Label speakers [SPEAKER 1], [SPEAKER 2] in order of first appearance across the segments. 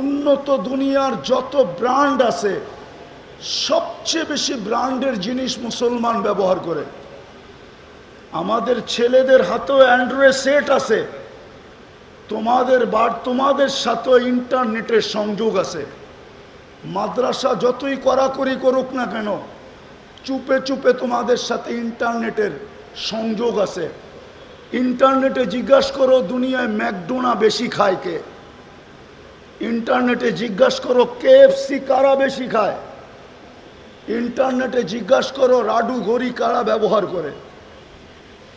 [SPEAKER 1] উন্নত দুনিয়ার যত ব্র্যান্ড আছে, সবচেয়ে বেশি ব্র্যান্ডের জিনিস মুসলমান ব্যবহার করে। আমাদের ছেলেদের হাতেও অ্যান্ড্রয়েড সেট আছে। তোমাদের বার, তোমাদের সাথেও ইন্টারনেটের সংযোগ আছে। মাদ্রাসা যতই কড়াকড়ি করুক না কেন, চুপে চুপে তোমাদের সাথে ইন্টারনেটের সংযোগ আছে। ইন্টারনেটে জিজ্ঞাসা করো, দুনিয়ায় ম্যাকডোনা বেশি খায় কে? ইন্টারনেটে জিজ্ঞাসা করো, কেএফসি কারা বেশি খায়? ইন্টারনেটে জিজ্ঞাসা করো, রাডু ঘড়ি কারা ব্যবহার করে?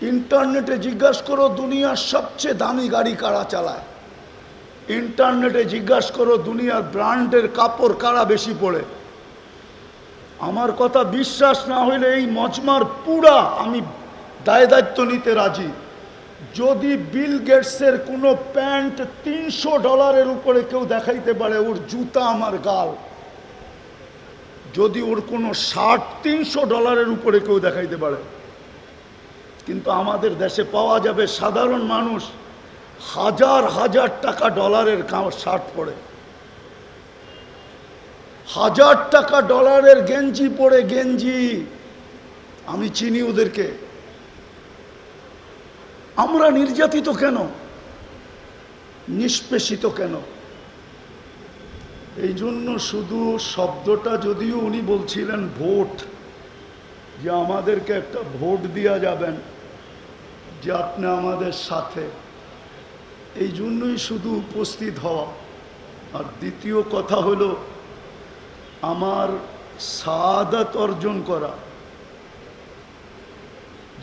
[SPEAKER 1] ইন্টারনেটে জিজ্ঞাসা করো, দুনিয়ার সবচেয়ে দামি গাড়ি কারা চালায়? ইন্টারনেটে জিজ্ঞাসা করো, দুনিয়ার ব্র্যান্ডের কাপড় কারা বেশি পড়ে? আমার কথা বিশ্বাস না হইলে এই মজমার পুরা আমি দায় দায়িত্ব নিতে রাজি। যদি বিল গেটসের কোনো প্যান্ট তিনশো ডলারের উপরে কেউ দেখাইতে পারে, ওর জুতা আমার গাল। যদি ওর কোনো শার্ট তিনশো ডলারের উপরে কেউ দেখাইতে পারে। কিন্তু আমাদের দেশে পাওয়া যাবে সাধারণ মানুষ হাজার হাজার টাকা ডলারের শার্ট পরে। হাজার টাকা ডলারের গেঞ্জি পরে গেঞ্জি। আমি চিনি ওদেরকে। আমরা নির্যাতিত কেন? নিষ্পেষিত কেন? এই জন্য শুধু শব্দটা যদিও উনি বলছিলেন ভোট, যে আমাদেরকে একটা ভোট দেওয়া যাবেন, যে আপনি আমাদের সাথে। এই জন্যই শুধু উপস্থিত হওয়া। আর দ্বিতীয় কথা হলো, আমার সাদাত অর্জন করা।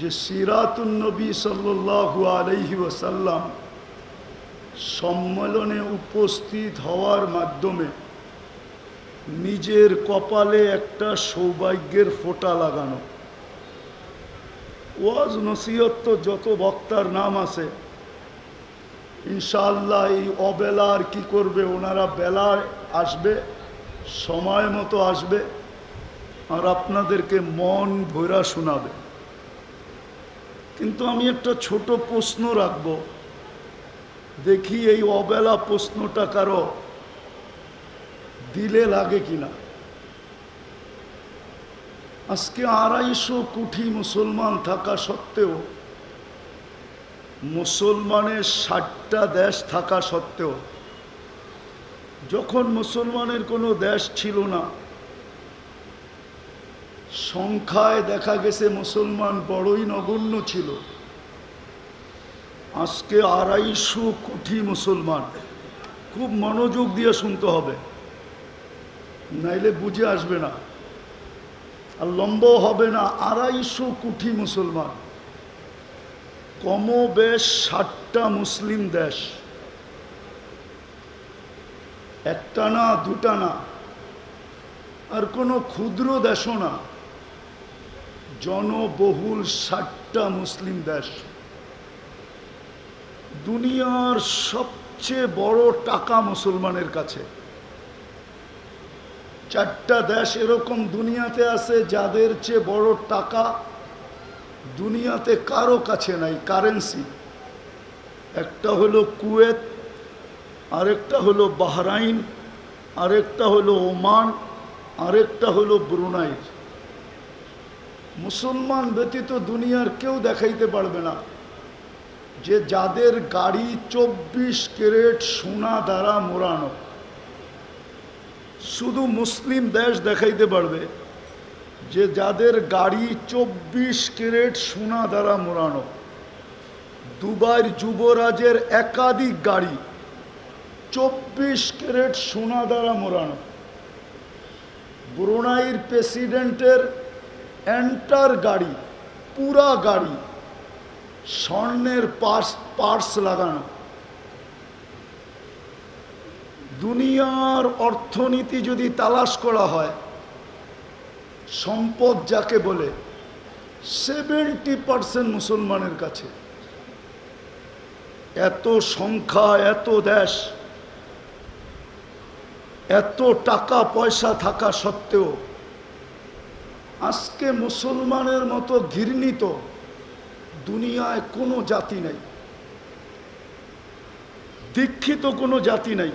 [SPEAKER 1] যে সিরাতুন্নবী সাল্লু আলহি ওসাল্লাম সম্মেলনে উপস্থিত হওয়ার মাধ্যমে নিজের কপালে একটা সৌভাগ্যের ফোঁটা লাগানো। ওয়াজ নসিহত তো যত বক্তার নাম আছে, ইনশাআল্লাহ এই অবেলার কি করবে, ওনারা বেলায় আসবে, সময় মতো আসবে, আর আপনাদেরকে মন ভৈরা শোনাবে। কিন্তু আমি একটা ছোট প্রশ্ন রাখব। দেখি এই অবেলা প্রশ্নটা কারও দিলে লাগে কিনা। আজকে আড়াইশো কোটি মুসলমান থাকা সত্ত্বেও, মুসলমানের ষাটটা দেশ থাকা সত্ত্বেও, যখন মুসলমানের কোনো দেশ ছিল না সংখ্যায় দেখা গেছে মুসলমান বড়ই নগণ্য ছিল। আজকে আড়াইশো কোটি মুসলমান। খুব মনোযোগ দিয়ে শুনতে হবে। নাইলে বুঝে আসবে না। আর লম্বও হবে না, আড়াইশো কোটি মুসলমান। কম বেশ ষাটটা মুসলিম দেশ। একটা না, দুটা না। আর কোনো ক্ষুদ্র দেশও না। জনবহুল ষাটটা মুসলিম দেশ। দুনিয়ার সবচেয়ে বড় টাকা মুসলমানের কাছে। চারটা দেশ এরকম দুনিয়াতে আছে যাদের চেয়ে বড় টাকা দুনিয়াতে কারও কাছে নাই, কারেন্সি। একটা হলো কুয়েত, আরেকটা হলো বাহরাইন, আরেকটা হলো ওমান, আরেকটা হলো ব্রুনাই। মুসলমান ব্যতীত দুনিয়ার কেউ দেখাইতে পারবে না। যে যাদের গাড়ি চব্বিশ ক্যারেট সোনা দ্বারা মোড়ানো, শুধু মুসলিম দেশ দেখাইতে পারবে, যে যাদের গাড়ি চব্বিশ ক্যারেট সোনা দ্বারা মোড়ানো, দুবাইয়ের যুবরাজের একাধিক গাড়ি চব্বিশ ক্যারেট সোনা দ্বারা মোড়ানো। ব্রুনাইয়ের প্রেসিডেন্টের এন্টার গাড়ি, পুরা গাড়ি, স্বর্ণের পার্স পার্স লাগানো। দুনিয়ার অর্থনীতি যদি তালাশ করা হয়, সম্পদ যাকে বলে সেভেন্টি পার্সেন্ট মুসলমানের কাছে। এত সংখ্যা, এত দেশ, এত টাকা পয়সা থাকা সত্ত্বেও আজকে মুসলমানের মতো ঘৃণিত দুনিয়ায় কোনো জাতি নেই। দীক্ষিত কোনো জাতি নাই।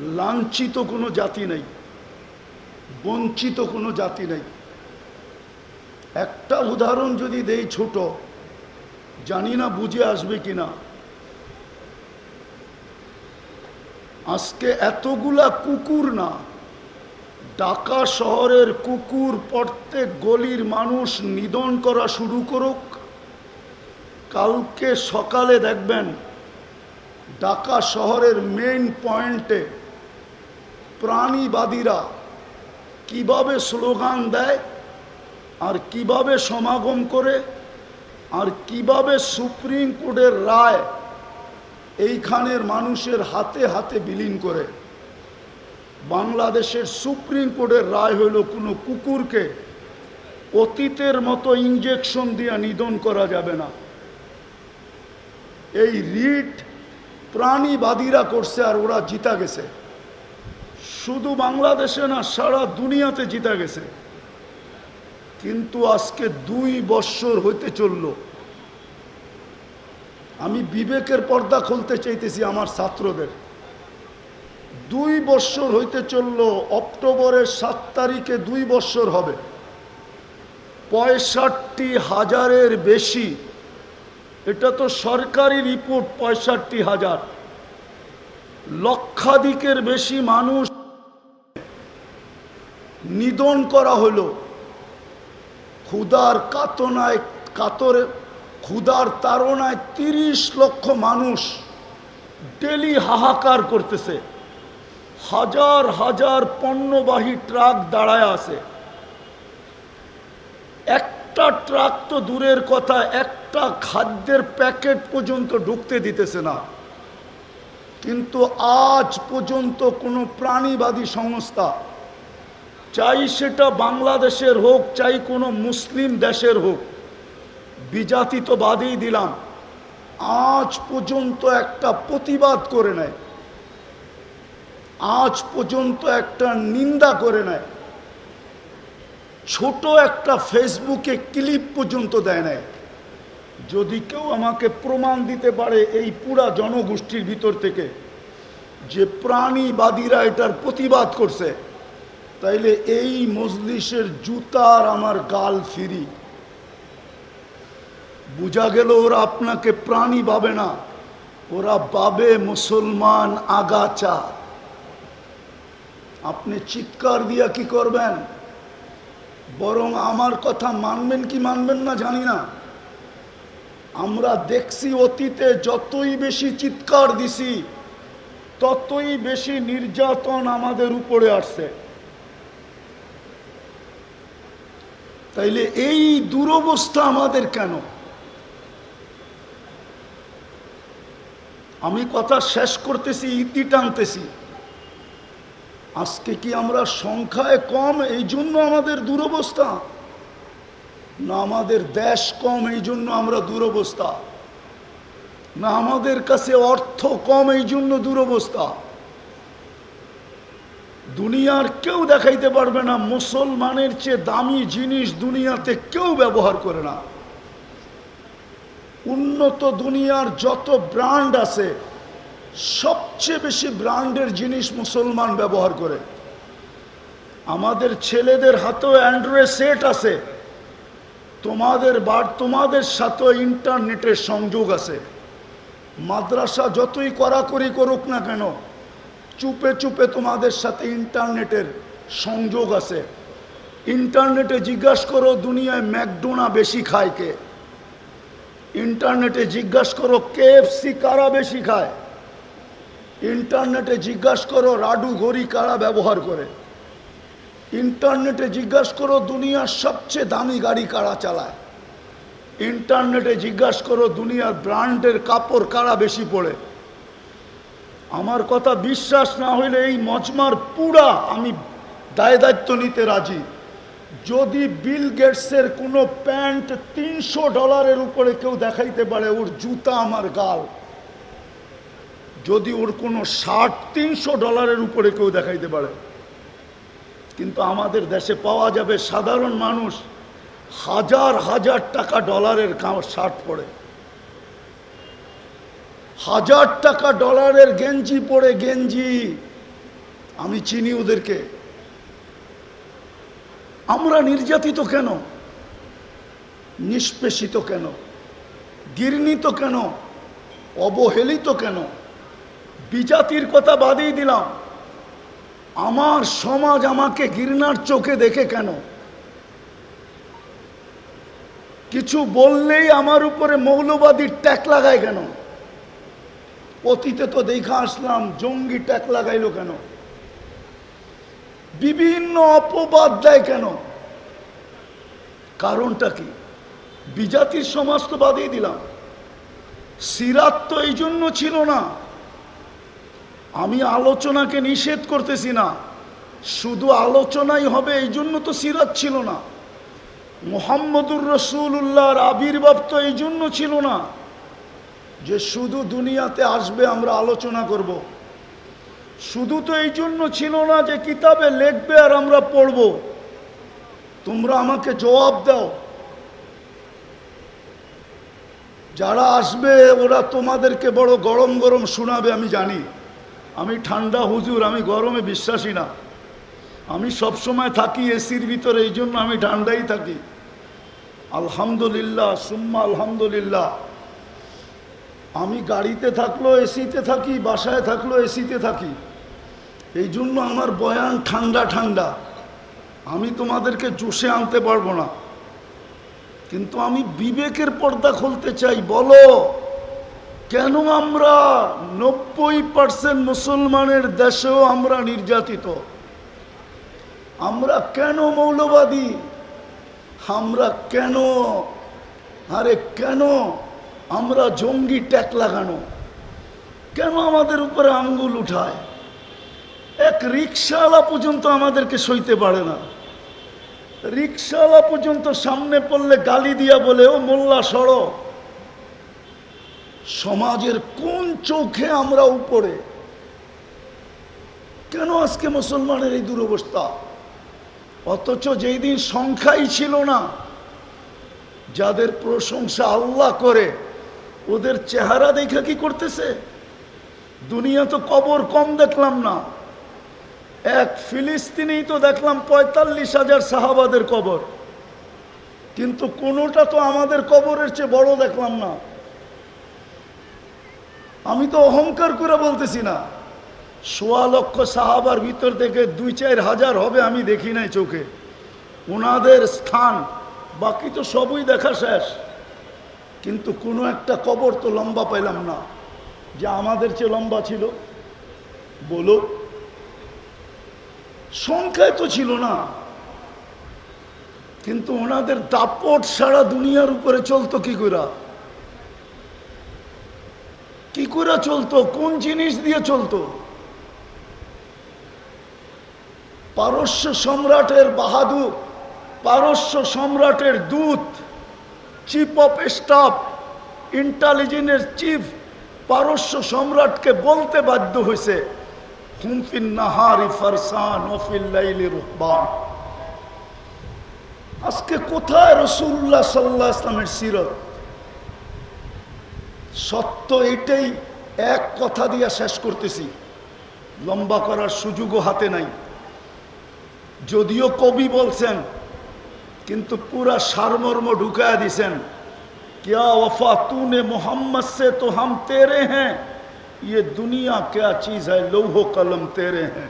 [SPEAKER 1] লাঞ্ছিত কোনো জাতি নেই। বঞ্চিত কোনো জাতি নেই। একটা উদাহরণ যদি দেই ছোট, জানি না বুঝে আসবে কিনা আজকে এতগুলা কুকুর না ঢাকা শহরের কুকুর প্রত্যেক গলির মানুষ নিধন করা শুরু করুক। কালকে সকালে দেখবেন ঢাকা শহরের মেইন পয়েন্টে প্রাণীবাদীরা কীভাবে স্লোগান দেয়, আর কীভাবে সমাগম করে, আর কীভাবে সুপ্রিম কোর্টের রায় এইখানের মানুষের হাতে হাতে বিলীন করে। বাংলাদেশের সুপ্রিম কোর্টের রায় হইল কোনো কুকুরকে অতীতের মতো ইঞ্জেকশন দিয়ে নিধন করা যাবে না। এই রিট প্রাণীবাদীরা করছে আর ওরা জিতা গেছে। শুধু বাংলাদেশে না, সারা দুনিয়াতে জিতা গেছে। কিন্তু আজকে দুই বৎসর হইতে চলল। আমি বিবেকের পর্দা খুলতে চাইতেছি আমার ছাত্রদের। দুই বৎসর হইতে চলল, অক্টোবরের সাত তারিখে দুই বৎসর হবে। পঁয়ষট্টি হাজারের বেশি। এটা তো সরকারি রিপোর্ট, পঁয়ষট্টি হাজার। লক্ষাধিকের বেশি মানুষ নিধন করা হলো ক্ষুদার কাতনায়, কাতরে ক্ষুদার তাড়নায় তিরিশ লক্ষ মানুষ ডেলি হাহাকার করতেছে। হাজার হাজার পণ্যবাহী ট্রাক দাঁড়ায় আছে। একটা ট্রাক তো দূরের কথা, একটা খাদ্যের প্যাকেট পর্যন্ত ঢুকতে দিতেছে না। কিন্তু আজ পর্যন্ত কোনো প্রাণীবাদী সংস্থা, চাই সেটা বাংলাদেশের হোক, চাই কোনো মুসলিম দেশের হোক বিজাতি বাদেই দিলাম। আজ পর্যন্ত একটা প্রতিবাদ করে নেয়। আজ পর্যন্ত একটা নিন্দা করে নেয় ছোট একটা ফেসবুকে ক্লিপ পর্যন্ত দেয় নেয় যদি কেউ আমাকে প্রমাণ দিতে পারে এই পুরা জনগোষ্ঠীর ভিতর থেকে যে প্রাণীবাদীরা এটার প্রতিবাদ করছে, তাইলে এই মজলিসের জুতার আমার গাল ফিরি। বোঝা গেল ওরা আপনাকে প্রাণী পাবে না, ওরা পাবে মুসলমান আগাচা আপনি চিৎকার দিয়া কি করবেন? বরং আমার কথা মানবেন কি মানবেন না জানি না। আমরা দেখছি অতীতে যতই বেশি চিৎকার দিছি, ততই বেশি নির্যাতন আমাদের উপরে আসছে। তাইলে এই দুরবস্থা আমাদের কেন? আমি কথা শেষ করতেছি, ইতি টানতেছি। আজকে কি আমরা সংখ্যায় কম? এই জন্য আমাদের দুরবস্থা। না আমাদের দেশ কম এই জন্য আমরা দুরবস্থা। না আমাদের কাছে অর্থ কম এই জন্য দুরবস্থা। দুনিয়ার কেউ দেখাইতে পারবে না, মুসলমানের চেয়ে দামি জিনিস দুনিয়াতে কেউ ব্যবহার করে না। উন্নত দুনিয়ার যত ব্র্যান্ড আছে সবচেয়ে বেশি ব্র্যান্ডের জিনিস মুসলমান ব্যবহার করে। আমাদের ছেলেদের হাতেও অ্যান্ড্রয়েড সেট আছে। তোমাদের বার তোমাদের সাথেও ইন্টারনেটের সংযোগ আছে। মাদ্রাসা যতই কড়াকড়ি করুক না কেন, চুপে চুপে তোমাদের সাথে ইন্টারনেটের সংযোগ আছে। ইন্টারনেটে জিজ্ঞাসা করো, দুনিয়ায় ম্যাকডোনা বেশি খায় কে? ইন্টারনেটে জিজ্ঞাসা করো, কেএফসি কারা বেশি খায়? ইন্টারনেটে জিজ্ঞাসা করো, রাডু ঘড়ি কারা ব্যবহার করে? ইন্টারনেটে জিজ্ঞাসা করো, দুনিয়ার সবচেয়ে দামি গাড়ি কারা চালায়? ইন্টারনেটে জিজ্ঞাসা করো, দুনিয়ার ব্র্যান্ডের কাপড় কারা বেশি পড়ে? আমার কথা বিশ্বাস না হইলে এই মজমার পুরা আমি দায় দায়িত্ব নিতে রাজি। যদি বিল গেটসের কোনো প্যান্ট তিনশো ডলারের উপরে কেউ দেখাইতে পারে, ওর জুতা আমার গাল। যদি ওর কোনো ষাট, তিনশো ডলারের উপরে কেউ দেখাইতে পারে। কিন্তু আমাদের দেশে পাওয়া যাবে সাধারণ মানুষ হাজার হাজার টাকা ডলারের শার্ট পরে হাজার টাকা ডলারের গেঞ্জি পরে গেঞ্জি। আমি চিনি ওদেরকে। আমরা নির্যাতিত কেন? নিষ্পেষিত কেন? গির্ণিত কেন? অবহেলিত কেন? বিজাতির কথা বাদেই দিলাম। আমার সমাজ আমাকে ঘৃণার চোখে দেখে কেন? কিছু বললেই আমার উপরে মৌলবাদী ট্যাক লাগায় কেন? অতীতে তো দেখা আসলাম, জঙ্গি ট্যাক লাগাইলো কেন? বিভিন্ন অপবাদ দেয় কেন? কারণটা কি? বিজাতির সমাজ তো বাদিয়ে দিলাম। সিরাত তো এই জন্য ছিল না আমি আলোচনাকে নিষেধ করতেছি না। শুধু আলোচনাই হবে, এই জন্য তো সিরাত ছিল না। মোহাম্মদুর রসুল্লাহর আবির্ভাব তো এই জন্য ছিল না যে শুধু দুনিয়াতে আসবে, আমরা আলোচনা করব। শুধু তো এই জন্য ছিল না যে কিতাবে লিখবে আর আমরা পড়ব। তোমরা আমাকে জবাব দাও। যারা আসবে, ওরা তোমাদেরকে বড় গরম গরম শোনাবে, আমি জানি। আমি ঠান্ডা, হুজুর, আমি গরমে বিশ্বাসী না। আমি সব সময় থাকি এসির ভিতরে, এই জন্য আমি ঠান্ডাই থাকি। আলহামদুলিল্লাহ, সুম্মা আলহামদুলিল্লাহ। আমি গাড়িতে থাকল এসিতে থাকি, বাসায় থাকল এসিতে থাকি। এই জন্য আমার বয়ান ঠান্ডা ঠান্ডা। আমি তোমাদেরকে জোশে আনতে পারব না। কিন্তু আমি বিবেকের পর্দা খুলতে চাই, বলো। কেন আমরা নব্বই পার্সেন্ট মুসলমানের দেশেও আমরা নির্যাতিত? আমরা কেন মৌলবাদী? আমরা কেন? আরে কেন আমরা জঙ্গি ট্যাক লাগানো? কেন আমাদের উপরে আঙ্গুল উঠায়? এক রিক্সাওয়ালা পর্যন্ত আমাদেরকে সইতে পারে না। রিক্সাওয়ালা পর্যন্ত সামনে পড়লে গালি দিয়া বলে, ও মোল্লা সড়ো সমাজের কোন চোখে আমরা উপরে? কেন আজকে মুসলমানের এই দুরবস্থা? অথচ যেই দিন সংখ্যাই ছিল না, যাদের প্রশংসা আল্লাহ করে, ওদের চেহারা দেখা কি করতেছে? দুনিয়া তো কবর কম দেখলাম না। এক ফিলিস্তিনেই তো দেখলাম পঁয়তাল্লিশ হাজার সাহাবাদের কবর। কিন্তু কোনোটা তো আমাদের কবরের চেয়ে বড় দেখলাম না। আমি তো অহংকার করে বলতেছি না। সোয়া লক্ষ সাহাবার ভিতর থেকে দুই চার হাজার হবে আমি দেখি নাই চোখে। ওনাদের স্থান, বাকি তো সবই দেখা শেষ। কিন্তু কোনো একটা কবর তো লম্বা পাইলাম না, যে আমাদের চেয়ে লম্বা ছিল। বলো, সংখ্যায় তো ছিল না। কিন্তু ওনাদের দাপট সারা দুনিয়ার উপরে চলতো কি করে করে চলতো, কোন জিনিস দিয়ে চলতো? পারস্য সম্রাটের বাহাদুর, পারস্য সম্রাটের দূত চিফ অফ স্টাফ ইন্টেলিজেন্সের চিফ পারস্য সম্রাটকে বলতে বাধ্য হয়েছে হুমফিন নাহারি ফারসান ওফিল রুহবান। আজকে কোথায় রসুল্লাহ সাল্লাহ ইসলামের সিরত? সত্য এটাই এক কথা দিয়া শেষ করতেছি লম্বা করার সুযোগও হাতে নাই যদিও কবি বলছেন কিন্তু পুরা সারমর্ম ঢুকায়া দিছেন क्या वफा तूने मोहम्मद से तो हम तेरे हैं ये दुनिया क्या चीज है লৌহ কলম তেরে हैं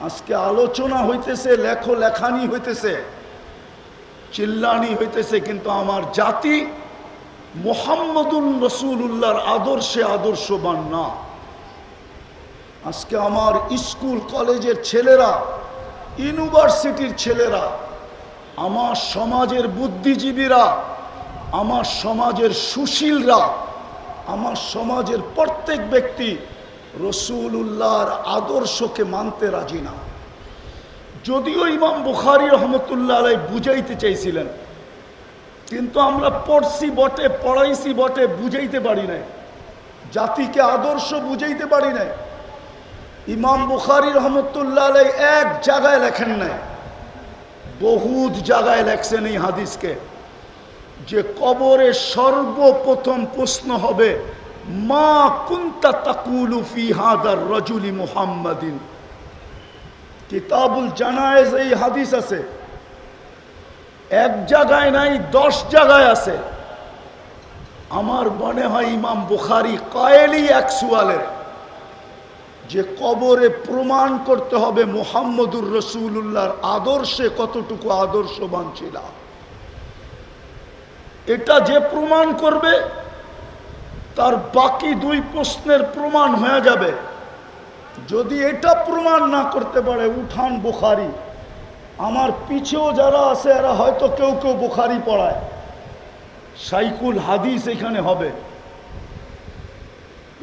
[SPEAKER 1] আজকে আলোচনা হইতেছে লেখো লেখানি হইতেছে চিল্লানি হইতেছে কিন্তু আমার জাতি মোহাম্মদুল রসুল্লাহর আদর্শে আদর্শবান না। আজকে আমার স্কুল, কলেজের ছেলেরা, ইউনিভার্সিটির ছেলেরা, আমার সমাজের বুদ্ধিজীবীরা, আমার সমাজের সুশীলরা, আমার সমাজের প্রত্যেক ব্যক্তি রসুল্লাহর আদর্শকে মানতে রাজি না। যদিও ইমাম বুখারি রহমতুল্লাহ আলাই বুঝাইতে চাইছিলেন কিন্তু আমরা পড়ছি বটে, পড়াইছি বটে, বুঝাইতে পারি নাই। জাতিকে আদর্শ বুঝাইতে পারি নাই। ইমাম বুখারি রহমতুল্লাহ এক জায়গায় লেখেন নাই। বহুত জায়গায় লেখছেন এই হাদিসকে। যে কবরে সর্বপ্রথম প্রশ্ন হবে, মা কুন্তা তাকুলু ফি হাদার রজুলি মুহাম্মাদিন? কিতাবুল জানায়েজ এই হাদিস আছে। এক জায়গায় নাই, দশ জায়গায় আছে। আমার মনে হয় ইমাম বুখারি কয়েলি এক যে কবরে প্রমাণ করতে হবে মোহাম্মদুর রসুল্লাহর আদর্শে কতটুকু আদর্শবান ছিল। এটা যে প্রমাণ করবে, তার বাকি দুই প্রশ্নের প্রমাণ হয়ে যাবে। যদি এটা প্রমাণ না করতে পারে, উঠান বুখারি। আমার পিছেও যারা আছে, এরা হয়তো কেউ কেউ বুখারি পড়ায়। সাইকুল হাদিস এখানে হবে।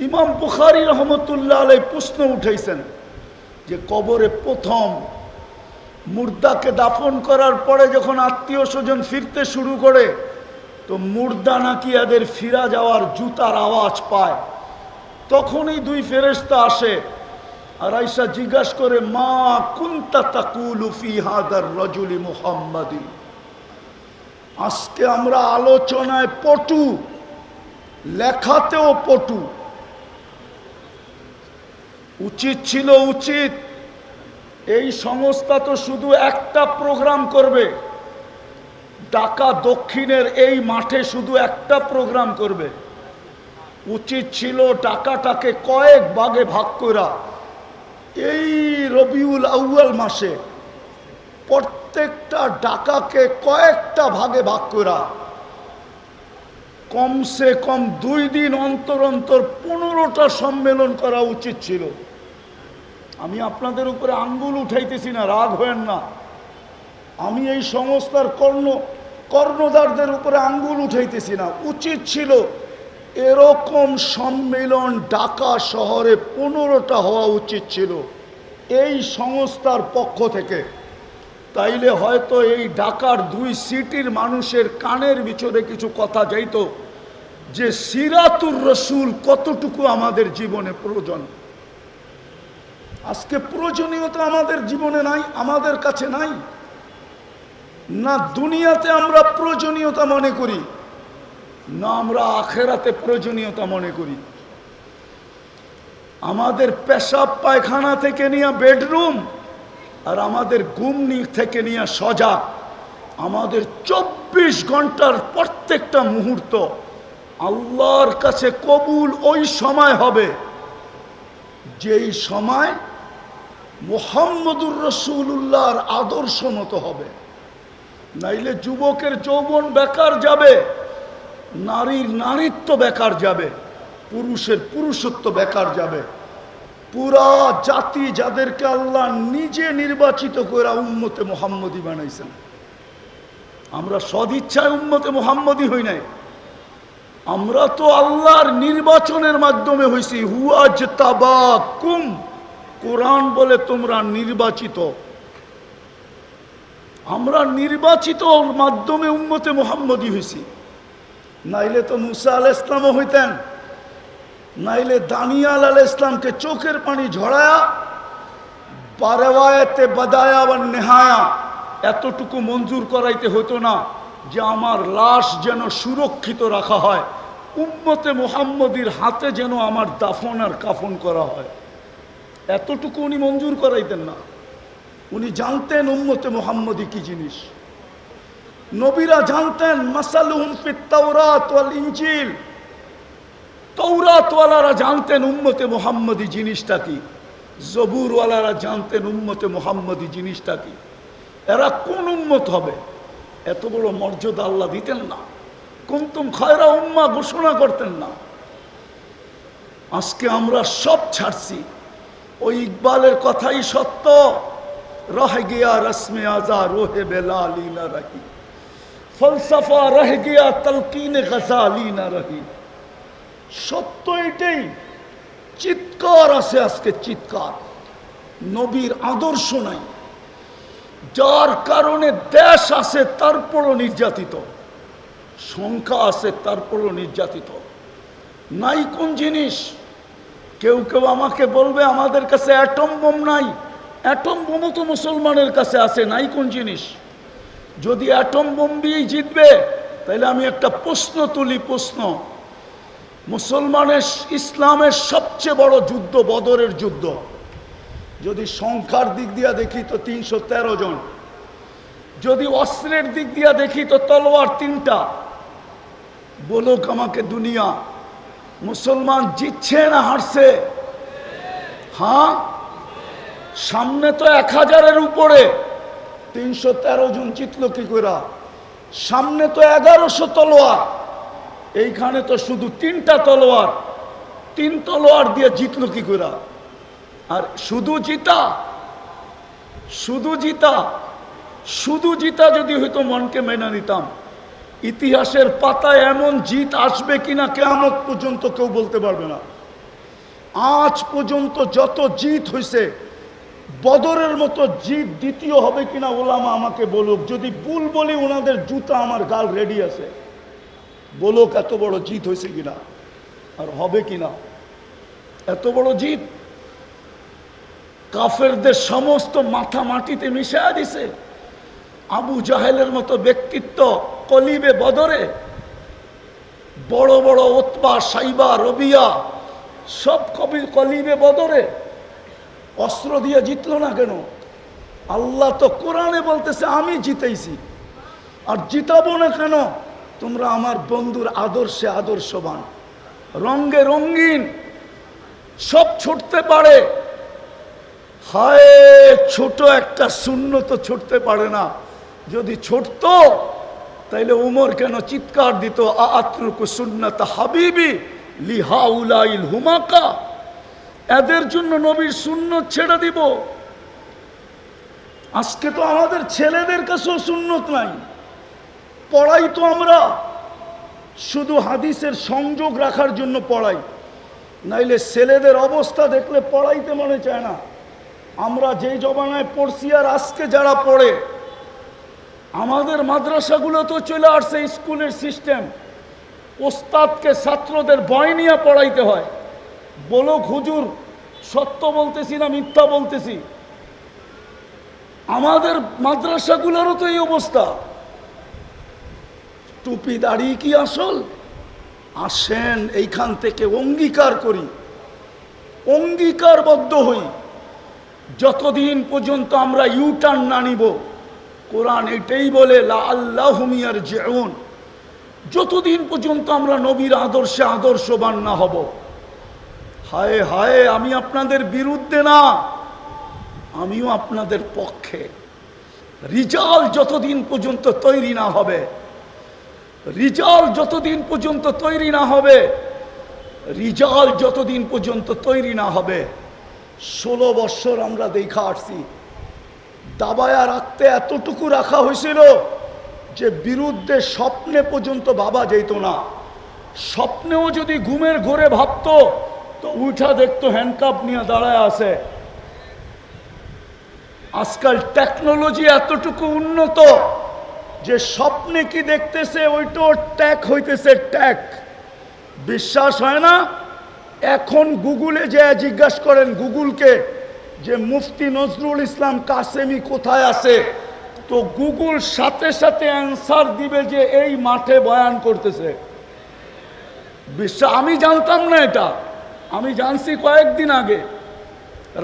[SPEAKER 1] ইমাম বুখারি রহমতুল্লাহ আলাই প্রশ্ন উঠেছেন যে কবরে প্রথম মুর্দাকে দাফন করার পরে যখন আত্মীয় স্বজন ফিরতে শুরু করে, তো মুর্দা নাকি এদের ফিরা যাওয়ার জুতার আওয়াজ পায়। তখনই দুই ফেরেস্তা আসে আর আইসা জিজ্ঞাসা করে, মা কুন্তা তাকুলু ফি হাদার রজুলি মুহাম্মাদি? আজকে আমরা আলোচনায় পটু, লেখাতেও পটু। উচিত ছিল উচিত, এই সংস্থা তো শুধু একটা প্রোগ্রাম করবে। ঢাকা দক্ষিণের এই মাঠে শুধু একটা প্রোগ্রাম করবে। উচিত ছিল টাকাটাকে কয়েক ভাগে ভাগ করা। এই রবিউল আউয়াল মাসে প্রত্যেকটা ডাকাকে কয়েকটা ভাগে ভাগ করা। কমসে কম দুই দিন অন্তর অন্তর পনেরোটা সম্মেলন করা উচিত ছিল। আমি আপনাদের উপরে আঙ্গুল উঠাইতেছি না, রাগ হয়েন না। আমি এই সংস্থার কর্ণ কর্ণদারদের উপরে আঙ্গুল উঠাইতেছি না। উচিত ছিল এরকম সম্মেলন ঢাকা শহরে পনেরোটা হওয়া উচিত ছিল এই সংস্থার পক্ষ থেকে। তাইলে হয়তো এই ঢাকার দুই সিটির মানুষের কানের ভিতরে কিছু কথা যাইত যে সিরাতুর রসুল কতটুকু আমাদের জীবনে প্রয়োজন। আজকে প্রয়োজনীয়তা আমাদের জীবনে নাই, আমাদের কাছে নাই। না দুনিয়াতে আমরা প্রয়োজনীয়তা মনে করি না আমরা আখেরাতে প্রয়োজনীয়তা মনে করি। আমাদের পেশাব পায়খানা থেকে নিয়ে বেডরুম আর আমাদের গুমনি থেকে নিয়ে সজাগ আমাদের চব্বিশ ঘণ্টার প্রত্যেকটা মুহূর্ত আল্লাহর কাছে কবুল ওই সময় হবে যেই সময় মোহাম্মদুর রসুল্লাহর আদর্শ মতো হবে। নাইলে যুবকের যৌবন বেকার যাবে। নারীর নারীত্ব বেকার যাবে, পুরুষের পুরুষত্ব বেকার যাবে। পুরা জাতি যাদেরকে আল্লাহ নিজে নির্বাচিত করে উম্মতে মোহাম্মদী বানাইছেন। আমরা সদিচ্ছায় উম্মতে মোহাম্মদী হই নাই। আমরা তো আল্লাহর নির্বাচনের মাধ্যমে হয়েছি হুয়াজ তাবা কুম কোরআন বলে তোমরা নির্বাচিত। আমরা নির্বাচিত মাধ্যমে উম্মতে মোহাম্মদী হয়েছি নাইলে তো মুসা আল ইসলামও হইতেন। নাইলে দানিয়াল আল ইসলামকে চোখের পানি ঝরায়া, বারেওয়ায়তে বাদায়া বা নেহায়া, এতটুকু মঞ্জুর করাইতে হতো না যে আমার লাশ যেন সুরক্ষিত রাখা হয়, উম্মতে মোহাম্মদীর হাতে যেন আমার দাফন আর কাফন করা হয়। এতটুকু উনি মঞ্জুর করাইতেন না। উনি জানতেন উম্মতে মোহাম্মদী কি জিনিস। নবীরা জানতেন, মাসালুহুম ফিত ওয়াল ইনজিল। তৌরাতওয়ালারা জানতেন উম্মতে মোহাম্মদী জিনিসটা কি। জবুরওয়ালারা জানতেন উম্মতে মোহাম্মদী জিনিসটা কি। এরা কোন উম্মত হবে? এত বড় মর্যাদা আল্লাহ দিতেন না। কুমতুম খয়রা উম্মা ঘোষণা করতেন না। আজকে আমরা সব ছাড়ছি। ওই ইকবালের কথাই সত্য। রহে গিয়া রসমে আজা, রোহে বেলালি না রাহি ফলসফা রহ গিয়া তলকিনে গজালি না রহি। সত্য এটাই। চিৎকার আছে আজকে, চিৎকার। নবীর আদর্শ নাই। যার কারণে দেশ আছে তারপরও নির্যাতিত। সংখ্যা আছে তারপরও নির্যাতিত। নাই কোন জিনিস? কেউ কেউ আমাকে বলবে, আমাদের কাছে অ্যাটম বোম নাই। অ্যাটম বোমও তো মুসলমানের কাছে আছে, নাই কোন জিনিস? যদি অ্যাটম বোম দিয়েই জিতবে তাহলে আমি একটা প্রশ্ন তুলি, প্রশ্ন। মুসলমানের ইসলামের সবচেয়ে বড় যুদ্ধ বদরের যুদ্ধ। যদি সংখ্যার দিক দিয়া দেখি তো তিনশো তেরো জন। যদি অস্ত্রের দিক দিয়া দেখি তো তলোয়ার তিনটা। বলুক আমাকে দুনিয়া, মুসলমান জিতছে না হারছে? হ্যাঁ? সামনে তো এক হাজারের উপরে। তিনশো তেরো জন জিতল কি করে সামনে তো এগারোশো তলোয়ার, এইখানে তো শুধু তিনটা তলোয়ার, তিন তলোয়ার দিয়ে জিতল কি করে আর শুধু জিতা শুধু জিতা শুধু জিতা যদি হয়তো মনকে মেনে নিতাম। ইতিহাসের পাতায় এমন জিত আসবে কিনা কেমন পর্যন্ত কেউ বলতে পারবে না। আজ পর্যন্ত যত জিত হয়েছে বদরের মতো জিত দ্বিতীয় হবে কিনা ওলামা আমাকে বলুক। যদি ভুল বলি, ওনাদের জুতা আমার গাল রেডি আছে। বলুক এত বড় জিত হয়েছে কিনা, আর হবে কিনা। এত বড় জিত? কাফেরদের সমস্ত মাথা মাটিতে মিশায়া দিছে। আবু জাহেলের মতো ব্যক্তিত্ব কলিবে বদরে। বড় বড় ওতবা, সাইবা, রবিয়া, সব কবি কলিবে বদরে। অস্ত্র দিয়ে জিতলো না কেন? আল্লাহ তো কোরআনে বলতেছে, আমি জিতেইছি আর জিতাবো না কেন? তোমরা আমার বন্ধুর আদর্শে আদর্শবান। রঙ্গে রঙ্গিন সব ছুটতে পারে। হায়, ছোট একটা শূন্য তো ছুটতে পারে না। যদি ছুটতো, তাইলে উমর কেন চিৎকার দিত আত্রুকু সুন্নত হাবিবি লিহাউলাইল হুমাকা? এদের জন্য নবীর শূন্য ছেড়ে দিব। আজকে তো আমাদের ছেলেদের কাছেও সুন্নত নাই। পড়াই তো আমরা। শুধু হাদিসের সংযোগ রাখার জন্য পড়াই। নাইলে ছেলেদের অবস্থা দেখলে পড়াইতে মনে চায় না। আমরা যেই জমানায় পড়ছি আর আজকে যারা পড়ে, আমাদের মাদ্রাসাগুলো তো চলে আসছে স্কুলের সিস্টেম। ওস্তাদকে ছাত্রদের বয় নিয়ে পড়াইতে হয়। বলো হুজুর, সত্য বলতেছি না মিথ্যা বলতেছি? আমাদের মাদ্রাসাগুলোরও তো এই অবস্থা। টুপি দাড়ি কি আসল? আসেন, এইখান থেকে অঙ্গীকার করি। অঙ্গীকারবদ্ধ হই। যতদিন পর্যন্ত আমরা ইউটার্ন না নিব, কোরআন এটাই বলে, লা আল্লাহ হুমিয়ার জেউন যতদিন পর্যন্ত আমরা নবীর আদর্শে আদর্শবান না হব হায় হায়, আমি আপনাদের বিরুদ্ধে না, আমিও আপনাদের পক্ষে। রিজাল যতদিন পর্যন্ত তৈরি না হবে, রিজাল যতদিন পর্যন্ত তৈরি না হবে, রিজাল যতদিন পর্যন্ত তৈরি না হবে, ষোলো বৎসর আমরা দেখা আসছি। দাবায়া রাখতে এতটুকু রাখা হয়েছিল যে বিরুদ্ধে স্বপ্নে পর্যন্ত বাবা যেত না। স্বপ্নেও যদি ঘুমের ঘোরে ভাবতো তো উঠা দেখতো হ্যান্ডকাপ নিয়ে দাঁড়ায় আছে। আজকাল টেকনোলজি এতটুকু উন্নত যে স্বপ্নে কি দেখতেছে, ওইটাও ট্যাক হইতেছে ট্যাক বিশ্বাস হয় না? এখন গুগলে যে জিজ্ঞাসা করেন গুগলকে যে, মুফতি নজরুল ইসলাম কাসেমি কোথায় আছে? তো গুগল সাথে সাথে অ্যান্সার দিবে যে, এই মাঠে বয়ান করতেছে। বিশ্বাস আমি জানতাম না এটা। আমি জানছি কয়েকদিন আগে।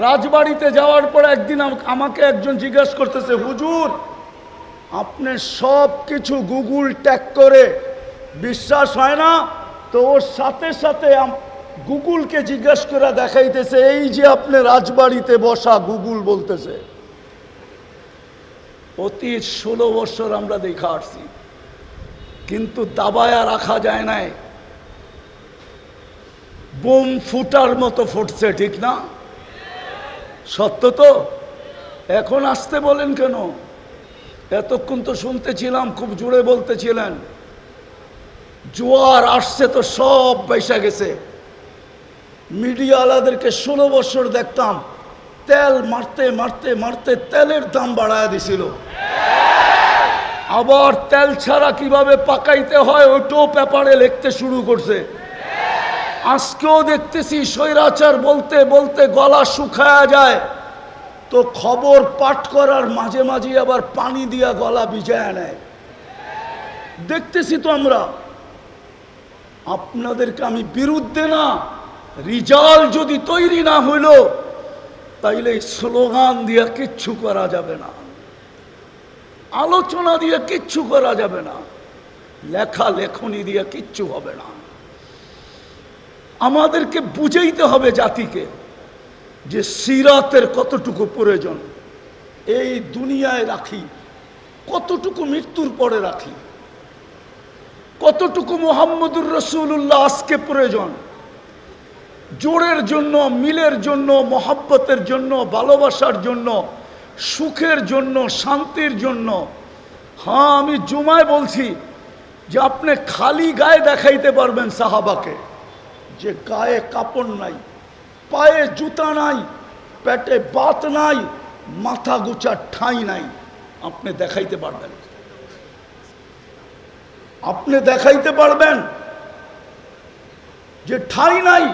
[SPEAKER 1] রাজবাড়িতে যাওয়ার পর একদিন আমাকে একজন জিজ্ঞেস করতেছে, হুজুর, আপনি সব কিছু গুগল ট্যাগ করে বিশ্বাস হয় না? তো ওর সাথে সাথে গুগলকে জিজ্ঞেস করে দেখাইতেছে, এই যে আপনি রাজবাড়িতে বসা গুগল বলতেছে। অতীত ষোলো বছর আমরা দেখা আসছি, কিন্তু দাবায়া রাখা যায় নাই। বোম ফুটার মতো ফুটছে, ঠিক না? সত্য তো? এখন আসতে বলেন কেন? এতক্ষণ তো শুনতেছিলাম, খুব জোরে বলতেছিলেন। জোয়ার আসছে তো সব পয়সা গেছে। মিডিয়াওয়ালাদেরকে ষোলো বছর দেখতাম, তেল মারতে মারতে মারতে তেলের দাম বাড়ায় দিছিল। আবার তেল ছাড়া কীভাবে পাকাইতে হয় ওইটাও পেপারে লিখতে শুরু করছে। আজকেও দেখতেছি স্বৈরাচার বলতে বলতে গলা শুকায়া যায়। তো খবর পাঠ করার মাঝে মাঝে আবার পানি দিয়া গলা ভিজায় নেয়। দেখতেছি তো আমরা, আপনাদেরকে আমি বিরুদ্ধে না, রিজাল যদি তৈরি না হইল, তাইলে স্লোগান দিয়ে কিচ্ছু করা যাবে না। আলোচনা দিয়ে কিচ্ছু করা যাবে না। লেখা লেখনি দিয়ে কিচ্ছু হবে না। আমাদেরকে বুঝাইতে হবে জাতিকে যে সিরাতের কতটুকু প্রয়োজন। এই দুনিয়ায় রাখি, কতটুকু মৃত্যুর পরে রাখি, কতটুকু মোহাম্মদুর রসুল্লাহ আজকে প্রয়োজন। জোরের জন্য, মিলের জন্য, মহাব্বতের জন্য, ভালোবাসার জন্য, সুখের জন্য, শান্তির জন্য। হ্যাঁ আমি জুমায় বলছি যে আপনি খালি গায়ে দেখাইতে পারবেন সাহাবাকে। যে গায়ে কাপড় নাই, পায়ে জুতা নাই, পেটে বাত নাই, মাথা গুচার ঠাঁই নাই। আপনি দেখাইতে পারবেন। আপনি দেখাইতে পারবেন যে ঠাঁই নাই,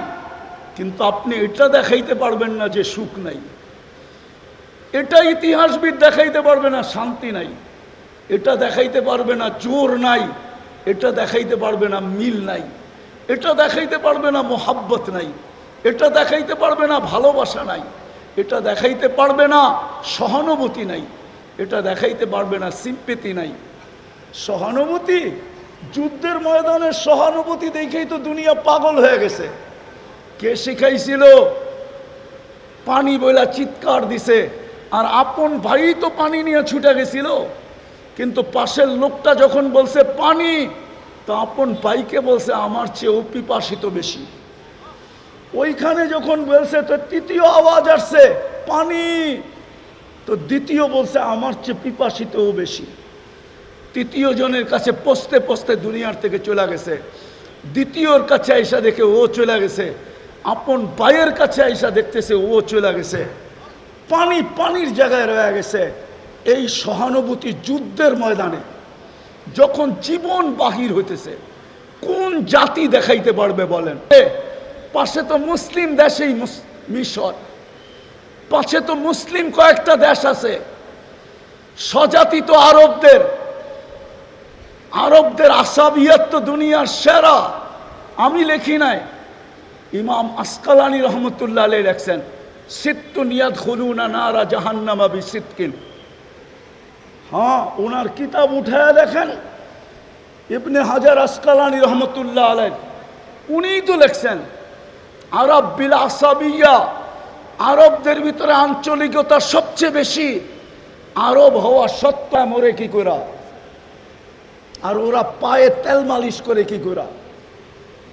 [SPEAKER 1] কিন্তু আপনি এটা দেখাইতে পারবেন না যে সুখ নাই। এটা ইতিহাসবিদ দেখাইতে পারবে না শান্তি নাই। এটা দেখাইতে পারবে না জোর নাই। এটা দেখাইতে পারবে না মিল নাই। এটা দেখাইতে পারবে না মোহাব্বত নাই, এটা দেখাইতে পারবে না ভালোবাসা নাই, এটা দেখাইতে পারবে না সহানুভূতি নাই, এটা দেখাইতে পারবে না সিম্পেতি নাই। সহানুভূতি, যুদ্ধের ময়দানে সহানুভূতি দেখেই তো দুনিয়া পাগল হয়ে গেছে। কে শিখাইছিল? পানি বইলা চিৎকার দিছে, আর আপন ভাই তো পানি নিয়ে ছুটে গেছিল, কিন্তু পাশের লোকটা যখন বলছে, পানি তো আপন পাইকে বলছে, আমার চেয়েও পিপাসিত বেশি। ওইখানে যখন বলছে, তো তৃতীয় আওয়াজ আসছে, পানি। তো দ্বিতীয় বলছে, আমার চেয়ে পিপাসিতও বেশি। তৃতীয় জনের কাছে পস্তে পস্তে দুনিয়ার থেকে চলে গেছে। দ্বিতীয়র কাছে আইসা দেখে ও চলে গেছে। আপন ভাইয়ের কাছে আইসা দেখতেছে ও চলে গেছে। পানি পানির জায়গায় রয়ে গেছে। এই সহানুভূতি যুদ্ধের ময়দানে। যখন জীবন বাহির হইতেছে, কোন জাতি দেখাইতে পারবে বলেন? পাশে তো মুসলিম দেশেই মিশর। পাশে তো মুসলিম কয়েকটা দেশ আছে। স্বজাতি তো আরবদের আরবদের আসাবিয়াত তো দুনিয়ার সেরা। আমি লেখি নাই। ইমাম আসকালানি রহমতুল্লাহ আলী লেখছেন, সিত্তু নিয়াদ খুলুনা নারা জাহান্নামা বি সিতকিন হ্যাঁ ওনার কিতাব উঠায় দেখেন। ইবনে হাজার আসকালানি রহমতুল্লাহ আলেন উনিই তো লেখছেন, আরব বিল আসাবিয়া আরবদের ভিতরে আঞ্চলিকতা সবচেয়ে বেশি, আরব হওয়া সত্তা মরে কি করা আর ওরা পায়ে তেল মালিশ করে কি করা